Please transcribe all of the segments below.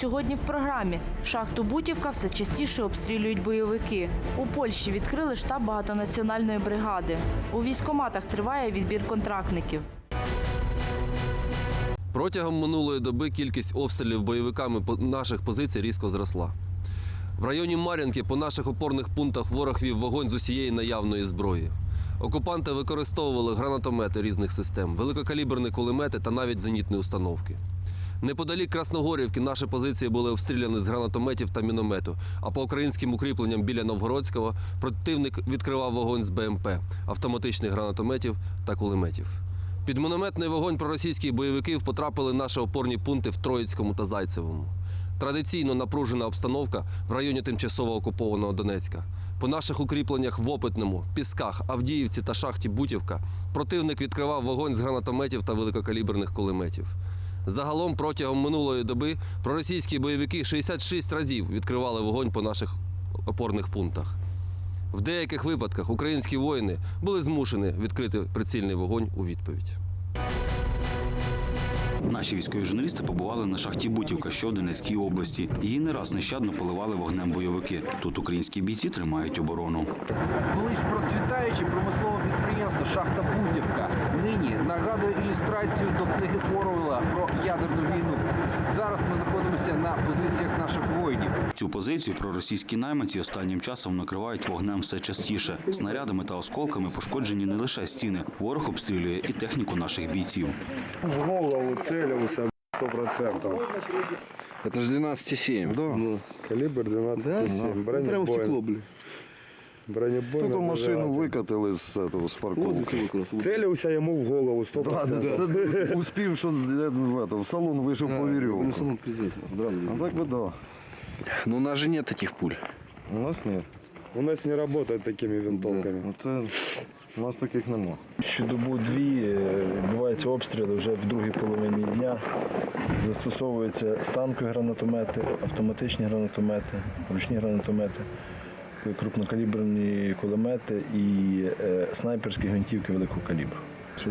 Сьогодні в програмі шахту Бутівка все частіше обстрілюють бойовики. У Польщі відкрили штаб багатонаціональної бригади. У військоматах триває відбір контрактників. Протягом минулої доби кількість обстрілів бойовиками наших позицій різко зросла. В районі Мар'їнки по наших опорних пунктах ворог вів вогонь з усієї наявної зброї. Окупанти використовували гранатомети різних систем, великокаліберні кулемети та навіть зенітні установки. Неподалік Красногорівки наші позиції були обстріляні з гранатометів та міномету, а по українським укріпленням біля Новгородського противник відкривав вогонь з БМП, автоматичних гранатометів та кулеметів. Під мінометний вогонь проросійських бойовиків потрапили наші опорні пункти в Троїцькому та Зайцевому. Традиційно напружена обстановка в районі тимчасово окупованого Донецька. По наших укріпленнях в Опитному, Пісках, Авдіївці та шахті Бутівка противник відкривав вогонь з гранатометів та великокаліберних кулеметів. Загалом протягом минулої доби проросійські бойовики 66 разів відкривали вогонь по наших опорних пунктах. В деяких випадках українські воїни були змушені відкрити прицільний вогонь у відповідь. Наші військові журналісти побували на шахті Бутівка, що в Донецькій області. Її не раз нещадно поливали вогнем бойовики. Тут українські бійці тримають оборону. Колись процвітаюче промислове підприємство Шахта Бутівка нині нагадує ілюстрацію до книги Орвела про ядерну війну. Зараз ми знаходимося на позиціях наших воїнів. Цю позицію проросійські найманці останнім часом накривають вогнем все частіше. Снарядами та осколками пошкоджені не лише стіни. Ворог обстрілює і техніку наших бійців. В голову целился сто процентов. Это же 12,7. Да. Калибр 12,7. Бронебойный. Бронебойный. Только машину зажигатель. выкатили з этого, з парковки. Целился ему в голову сто Да, да, процентов. це успів, що я в, этом, в салон вийшов по веревку. А так би да. Ну, у нас же нет таких пуль. У нас нет. У нас не работают такими винтовками. Це, у нас таких нема. Щодобу-дві е, відбуваються обстріли вже в другій половині дня. Застосовуються станкові гранатомети, автоматичні гранатомети, ручні гранатомети, крупнокаліберні кулемети і е, снайперські гвинтівки великого калібру.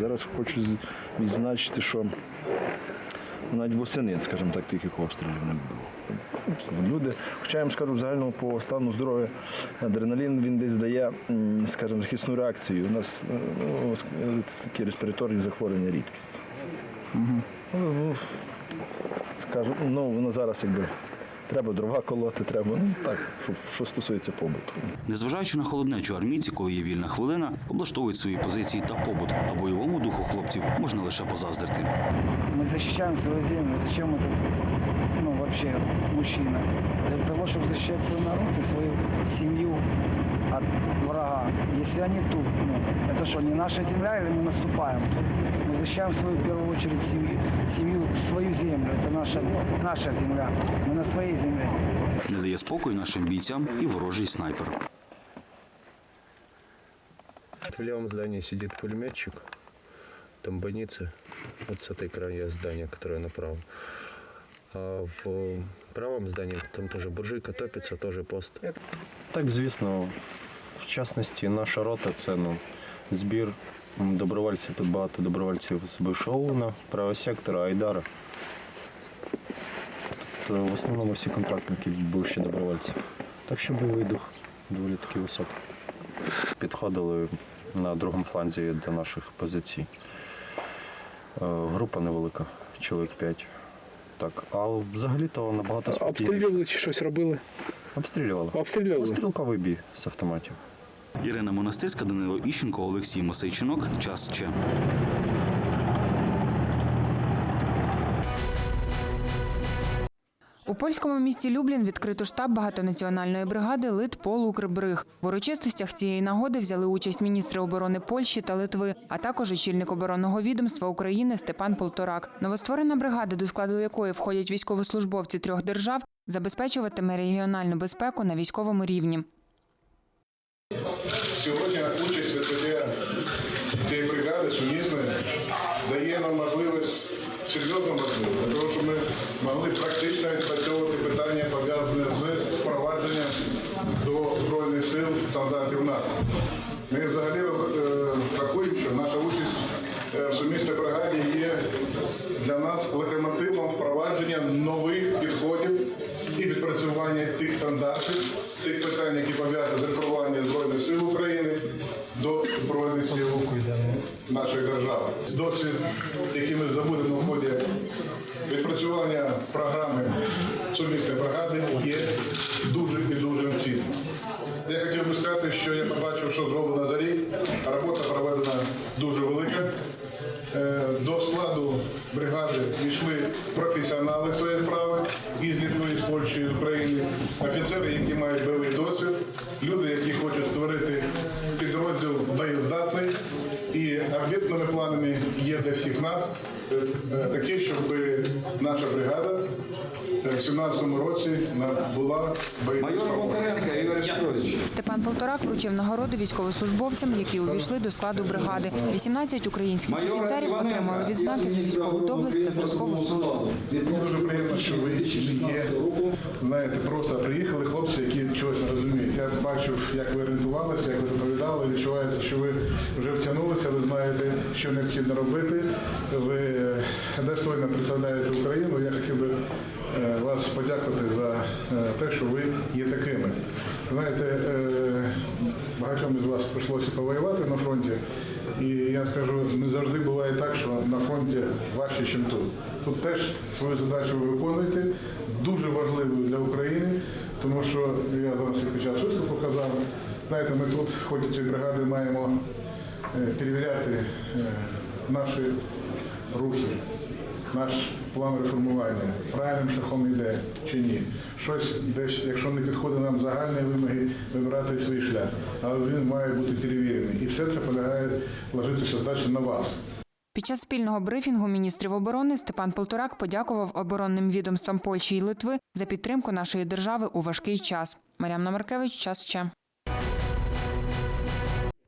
Зараз хочу відзначити, що навіть восени, скажімо так, тихих обстрілів не було. Люди, хоча я вам скажу, взагалі по стану здоров'я адреналін він десь дає, скажімо, захисну реакцію. У нас е, ну, е, такі респіраторні захворювання рідкість. Угу. ну, скажу, ну воно зараз якби треба дрова колоти, треба. Ну так, що, що стосується побуту. Незважаючи на холоднечу армійці, коли є вільна хвилина, облаштовують свої позиції та побут. А бойовому духу хлопців можна лише позаздрити. Мы защищаем свою землю. Зачем это, ну, вообще, мужчина? Для того, чтобы защищать свой народ и свою семью от врага. Если они тут, ну, это что, не наша земля или мы наступаем? Мы защищаем свою, в первую очередь, семью, семью свою землю. Это наша, наша земля. Мы на своей земле. Не дає спокою нашим бійцям і ворожий снайпер. В левом здании сидит пулеметчик, там больница, вот с этой края здания, которое направо. А в правом здании там тоже буржуйка топится, тоже пост. Так, звісно, в частності наша рота це ну, збір добровольців. Тут багато добровольців з бившого УНА, правого сектора, Айдара. Тобто в основному всі контрактники бивші добровольці. Так що бойовий дух доволі такий високий. Підходили на другому фланзі до наших позицій. Е, Група невелика, чоловік 5. Так, а взагалі-то набагато спокійніше. Обстрілювали чи щось робили? Обстрілювали. Обстрілювали. Стрілковий бій з автоматів. Ірина Монастирська, Данило Іщенко, Олексій Мосейчинок. Час ще. У польському місті Люблін відкрито штаб багатонаціональної бригади Лит Пол Укрбриг. В урочистостях цієї нагоди взяли участь міністри оборони Польщі та Литви, а також очільник оборонного відомства України Степан Полторак. Новостворена бригада, до складу якої входять військовослужбовці трьох держав, забезпечуватиме регіональну безпеку на військовому рівні. Сьогодні участь в ВПД цієї бригади сумісної дає нам можливість, серйозну можливість, для того, щоб ми могли практично відпрацьовувати питання, пов'язані з впровадженням до Збройних сил стандартів НАТО. Ми взагалі е, рахуємо, що наша участь е, в сумісній бригаді є для нас локомотивом впровадження нових підходів відпрацювання тих стандартів, тих питань, які пов'язані з реформуванням Збройних сил України до Збройних сил нашої держави. Досвід, який ми здобудемо в ході відпрацювання програми сумісної бригади, є дуже і дуже цінним. Я хотів би сказати, що я побачив, що зроблено за рік. Робота проведена дуже велика. Е, До складу бригади війшли професіонали своєї справи із Літви, з Польщі, з України, офіцери, які мають бойовий досвід, люди, які хочуть створити підрозділ боєздатний. І амбітними планами є для всіх нас е, е, такі, щоб наша бригада в 17-му році на- була боєздатною. Степан Полторак вручив нагороду військовослужбовцям, які увійшли до складу бригади. 18 українських офіцерів отримали відзнаки за військову доблесть та зразкову службу. Дуже приємно, що ви є, знаєте, просто приїхали хлопці, які чогось не. Я бачив, як ви орієнтувалися, як ви доповідали, відчувається, що ви вже втягнулися, ви знаєте, що необхідно робити. Ви е, достойно представляєте Україну. Я хотів би е, вас подякувати за е, те, що ви є такими. Знаєте, багатьом із вас прийшлося повоювати на фронті. І я скажу, не завжди буває так, що на фронті важче, ніж тут. Тут теж свою задачу ви виконуєте, дуже важливою для України, тому що я зараз під час виступу казав, знаєте, ми тут, в ході цієї бригади, маємо е, перевіряти е, наші рухи, наш план реформування, правильним шляхом йде чи ні. Щось десь, якщо не підходить нам загальні вимоги, вибирати свій шлях. Але він має бути перевірений. І все це полягає ложитися задача на вас. Під час спільного брифінгу міністрів оборони Степан Полторак подякував оборонним відомствам Польщі і Литви за підтримку нашої держави у важкий час. Мар'яна Маркевич, час ще.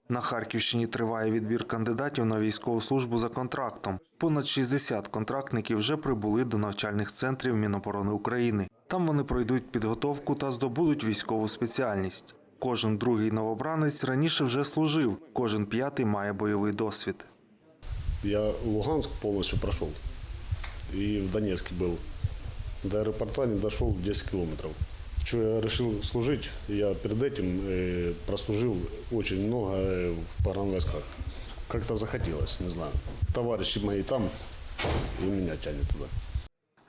На Харківщині триває відбір кандидатів на військову службу за контрактом. Понад 60 контрактників вже прибули до навчальних центрів Міноборони України. Там вони пройдуть підготовку та здобудуть військову спеціальність. Кожен другий новобранець раніше вже служив, кожен п'ятий має бойовий досвід. Я Луганск полностью прошел. И в Донецке был. До аэропорта не дошел 10 километров. Что я решил служить, я перед этим э, прослужил очень много э, в погранвойсках. Как-то захотелось, не знаю. Товарищи мои там, и меня тянет туда.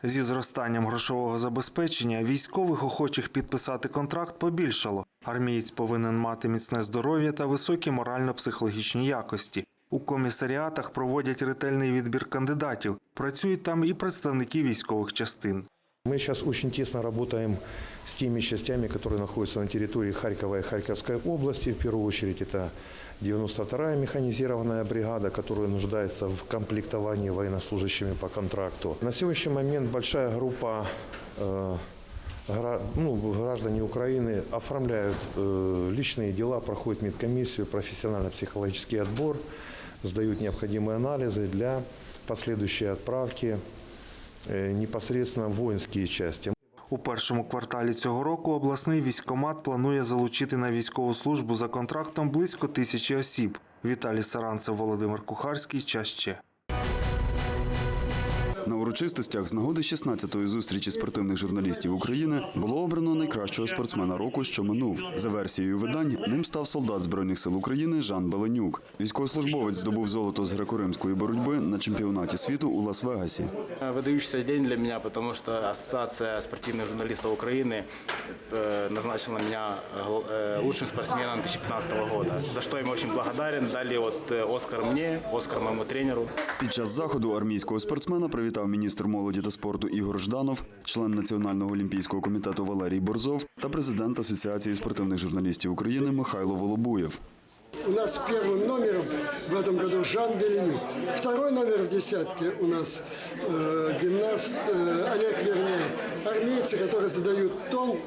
Зі зростанням грошового забезпечення військових охочих підписати контракт побільшало. Армієць повинен мати міцне здоров'я та високі морально-психологічні якості. У комісаріатах проводять ретельний відбір кандидатів. Працюють там і представники військових частин. Мы сейчас очень тесно работаем с теми частями, которые находятся на территории Харькова и Харьковской области. В первую очередь это 92-я механизированная бригада, которая нуждается в комплектовании военнослужащими по контракту. На сегодняшний момент большая группа э, гра- ну, граждане Украины оформляют э, личные дела, проходят медкомиссию, профессионально-психологический отбор, сдают необходимые анализы для последующей отправки э, непосредственно в воинские части. У першому кварталі цього року обласний військкомат планує залучити на військову службу за контрактом близько тисячі осіб. Віталій Саранцев, Володимир Кухарський. Час ще. На урочистостях з нагоди 16-ї зустрічі спортивних журналістів України було обрано найкращого спортсмена року, що минув. За версією видань, ним став солдат збройних сил України Жан Беленюк. Військовослужбовець здобув золото з греко-римської боротьби на чемпіонаті світу у Лас-Вегасі. Выдающийся день для меня, потому что Ассоциация спортивных журналистов Украины э, назначила меня гл- э, лучшим спортсменом 2015 года, за что им очень благодарен. Дали вот э, Оскар мне, Оскар моему тренеру. Під час заходу армійського спортсмена привітав міністр молоді та спорту Ігор Жданов, член Національного олімпійського комітету Валерій Борзов та президент Асоціації спортивних журналістів України Михайло Волобуєв У нас первым номером в этом году Жан Беленюк. Второй номер в десятке у нас э, гимнаст э, Олег Верней. Армейцы, которые задают тон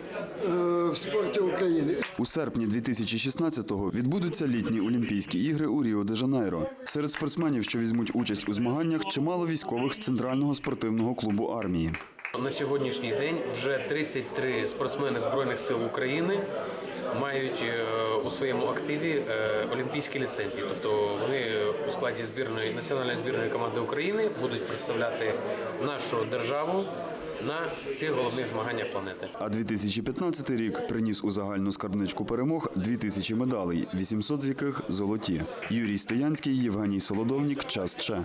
э, в спорте Украины. У серпні 2016-го відбудуться літні Олімпійські ігри у Ріо-де-Жанейро. Серед спортсменів, що візьмуть участь у змаганнях, чимало військових з центрального спортивного клубу армії. На сьогоднішній день вже 33 спортсмени Збройних сил України мають е, у своєму активі е, олімпійські ліцензії. Тобто вони у складі збірної національної збірної команди України будуть представляти нашу державу на цих головних змаганнях планети. А 2015 рік приніс у загальну скарбничку перемог 2000 медалей, 800 з яких золоті. Юрій Стоянський, Євгеній Солодовнік. Час Че.